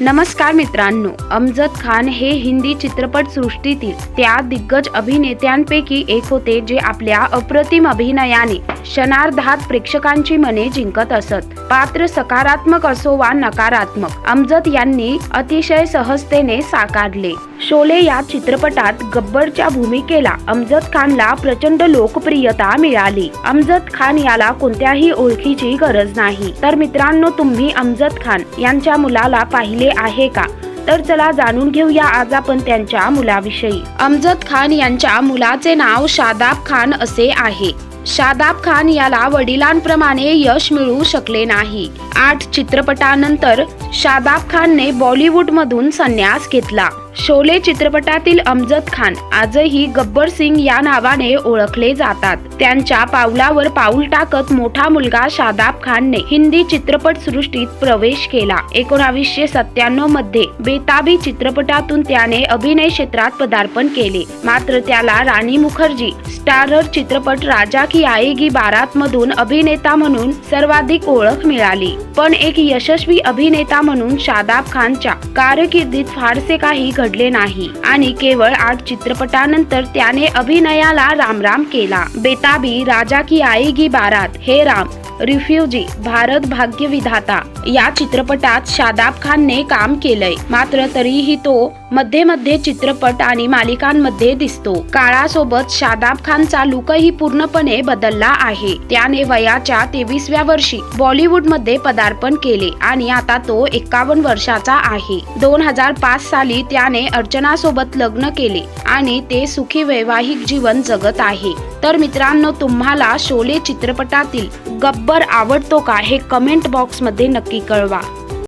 नमस्कार मित्रांनो अमजद खान हे हिंदी चित्रपट सृष्टीतील त्या दिग्गज अभिनेत्यांपैकी एक होते जे आपल्या अप्रतिम अभिनयाने क्षणार्धात प्रेक्षकांची मने जिंकत असत. पात्र सकारात्मक असो वा नकारात्मक अमजद यांनी अतिशय सहजतेने साकारले. शोले या चित्रपटात गब्बरच्या भूमिकेला अमजद खानला प्रचंड लोकप्रियता मिळाली. अमजद खान याला कोणत्याही ओळखीची गरज नाही. तर मित्रांनो तुम्ही अमजद खान यांच्या मुलाला पाहिले आहे का? तर चला जाणून घेऊया आज आपण त्यांच्या मुलाविषयी. अमजद खान यांच्या मुलाचे नाव शादाब खान असे आहे. शादाब खान याला वडिलांप्रमाणे यश मिळू शकले नाही. आठ चित्रपटानंतर शादाब खानने बॉलिवूडमधून संन्यास घेतला. शोले चित्रपटातील अमजद खान आजही गब्बर सिंग या नावाने ओळखले जातात. त्यांच्या पावलावर पाऊल टाकत मोठा मुलगा शादाब खानने हिंदी चित्रपट सृष्टीत प्रवेश केला. एकोणावीसशे सत्त्याण्णवमध्ये बेताबी चित्रपटातून त्याने अभिनय क्षेत्रात पदार्पण केले. मात्र त्याला राणी मुखर्जी स्टारर चित्रपट राजा की आएगी बारात मधून अभिनेता म्हणून सर्वाधिक ओळख मिळाली. पण एक यशस्वी अभिनेता म्हणून शादाब खानच्या कारकिर्दीत फारसे काही घडले नाही. आणि केवळ आठ चित्रपटानंतर त्याने अभिनयाला रामराम केला. बेताबी राजा की आएगी बारात हे राम रिफ्युजी भारत भाग्य विधाता या चित्रपटात शादाब खानने काम केलंय. मात्र तरीही तो मध्ये मध्ये चित्रपट आणि मालिकांमध्ये दिसतो. काळासोबत शादाब खानचा लुकही पूर्णपणे बदलला आहे. त्याने वयाच्या तेवीसव्या वर्षी बॉलिवूडमध्ये पदार्पण केले आणि आता तो एकावन्न वर्षाचा आहे. दोन हजार पाच साली त्याने अर्चना सोबत लग्न केले आणि ते सुखी वैवाहिक जीवन जगत आहे. तर मित्रांनो तुम्हाला शोले चित्रपटातील गब्बर आवडतो का हे कमेंट बॉक्समध्ये नक्की कळवा.